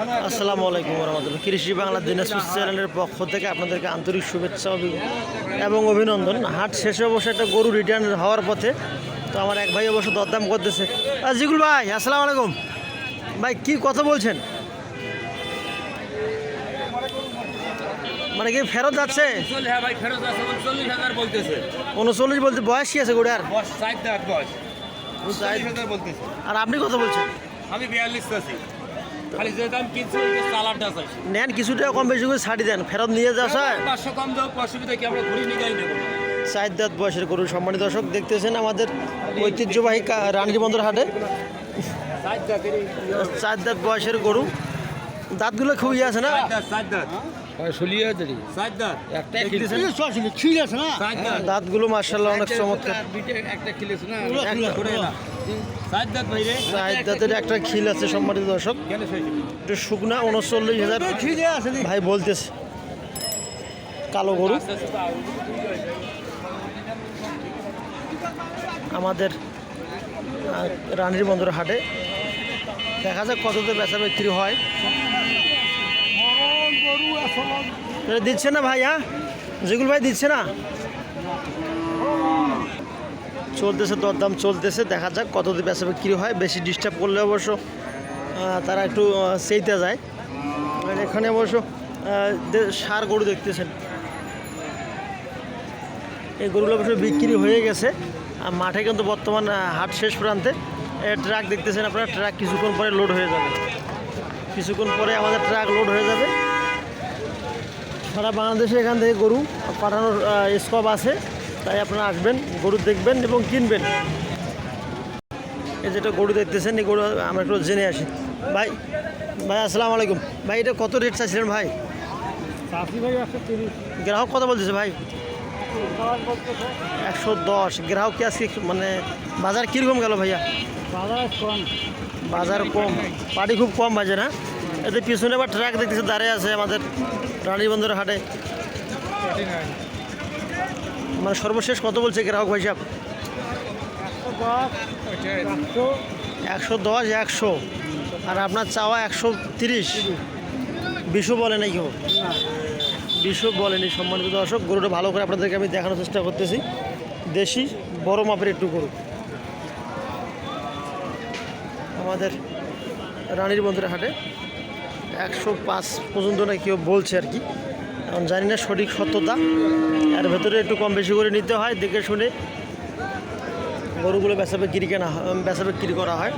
আসসালামু আলাইকুম রহমতুল্লাহ কৃষি বাংলা দিনাজপুর চ্যানেলের পক্ষ থেকে আপনাদেরকে আন্তরিক শুভেচ্ছা এবং অভিনন্দন। হাট শেষে অবশ্য একটা গরু রিটার্ন হওয়ার পথে তো আমার এক ভাই অবশ্য দরদাম করতেছে। জিগুল ভাই আসসালামু আলাইকুম। ভাই কি কথা বলছেন? মানে কি ফেরত যাচ্ছে? উনচল্লিশ বলতে বয়স কি আছে গোড়ার আর আপনি কথা বলছেন? আমি বিয়াল্লিশ আছি। খালি যে দাম কিনছি ওই চালার নেন কিছুটা কম বেশি করে ছাড়ি দেন ফেরত নিয়ে যাওয়া স্যার। পাঁচশো কম দাও অসুবিধা কি আমরা ঘুরি নিয়ে নেব। চার দাঁত বয়সের গরু সম্মানিত দর্শক দেখতেছেন আমাদের ঐতিহ্যবাহী কা- রানীবন্দর হাটে। চার দাঁত বয়সের গরু। দাঁতগুলো খুবই আছে না দাঁতগুলো মার্শাল্লাহ অনেক চমৎকার দাঁতের একটা খিল আছে সম্মানিত দর্শক একটু শুকনা উনচল্লিশ হাজার ভাই বলতেছে কালো গরু আমাদের রানীর বন্দর হাটে দেখা যাক কততে বেচা বিক্রি হয় দিচ্ছে না ভাই হ্যাঁ? যেগুলো ভাই দিচ্ছে না? চলতেছে, দরদাম চলতেছে, দেখা যাক কততে বেচা বিক্রি হয়। বেশি ডিস্টার্ব করলে অবশ্য তারা একটু সেইতে যায়। এখানে অবশ্য ষাঁড় গরু দেখতেছেন। এই গরুগুলো অবশ্য বিক্রি হয়ে গেছে। আর মাঠে কিন্তু বর্তমান হাট শেষ প্রান্তে। ট্রাক দেখতেছেন আপনারা ট্রাক কিছুক্ষণ পরে লোড হয়ে যাবে। কিছুক্ষণ পরে আমাদের ট্রাক লোড হয়ে যাবে। সারা বাংলাদেশে এখান থেকে গরু পাঠানোর স্কোপ আছে। তাই আপনারা আসবেন গরু দেখবেন এবং কিনবেন। এই যেটা গরু দেখতেছেন এই গরু আমরা একটু জেনে আসি। ভাই ভাই আসসালামু আলাইকুম। ভাই এটা কত রেট চাইছিলেন ভাই? গ্রাহক কথা বলতেছে ভাই? একশো দশ। গ্রাহক কি আজকে মানে বাজার কীরকম গেল ভাইয়া? বাজার কম। বাজার কম। পাটি খুব কম বাজে না এতে পিছনে আবার ট্রাক দেখতেছে দাঁড়িয়ে আছে আমাদের রানীবন্দর হাটে। মানে সর্বশেষ কত বলছে গ্রাহক ভাই সাহেব? একশো দশ একশো। আর আপনার চাওয়া একশো তিরিশ। বিশু বলে নাই কেউ বিশু বলেনি সম্মানিত দর্শক। গরুটা ভালো করে আপনাদেরকে আমি দেখানোর চেষ্টা করতেছি। দেশি, বড় মাপের একটু গরু। আমাদের রানীর বন্ধুর হাটে একশো পাঁচ পর্যন্ত না কেউ বলছে আর কি। এখন জানি না সঠিক সত্যতা। এর ভেতরে একটু কম বেশি করে নিতে হয়, দেখে শুনে গরুগুলো বেচা বিক্রি কেনা হয়- বেচা বিক্রি করা হয়।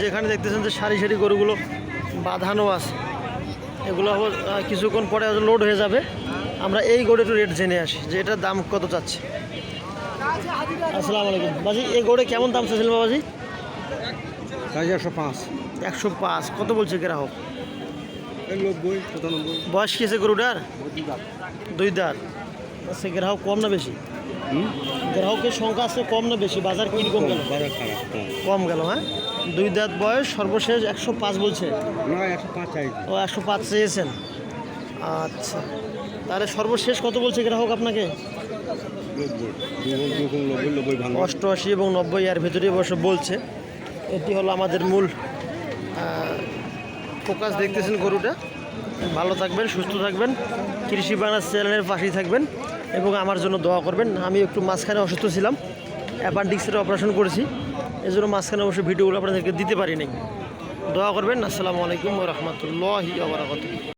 যেখানে দেখতেছেন যে সারি সারি গরুগুলো বাঁধানো আছে। এগুলো কিছুক্ষণ পরে লোড হয়ে যাবে। আমরা এই গরু একটু রেট জেনে আসি যে এটার দাম কত চাচ্ছে। আসসালামু আলাইকুম। বাজি এই গরু কেমন দাম চাচ্ছিলেন বাবাজি? একশো পাঁচ। একশো পাঁচ। কত বলছে গ্রাহক? বয়স কি আছে গরুটার? দুই দাঁত। আচ্ছা গ্রাহক কম না বেশি? গ্রাহকের সংখ্যা আছে কম না বেশি? বাজার কীরকম গেল? বাজার খারাপ কম। গেল হ্যাঁ? দুই দাঁত বয়স সর্বশেষ একশো পাঁচ বলছে। না একশো পাঁচ ও একশো পাঁচ চেয়েছেন। আচ্ছা। তাহলে সর্বশেষ কত বলছে গ্রাহক আপনাকে? অষ্টআশি এবং নব্বই এর ভিতরে অবশ্য বলছে। এটি হলো আমাদের মূল ফোকাস দেখতেছেন গরুটা। ভালো থাকবেন সুস্থ থাকবেন। কৃষি বাংলা চ্যানেলের পাশেই থাকবেন। এবং আমার জন্য দোয়া করবেন। আমি একটু মাঝখানে অসুস্থ ছিলাম। অ্যাপান্ডিক্সের অপারেশন করেছি। এই জন্য মাঝখানে অবশ্যই ভিডিওগুলো আপনাদেরকে দিতে পারি পারিনি। দোয়া করবেন। আসসালামু আলাইকুম রহমতুল্লাহি আবরাকাতুহ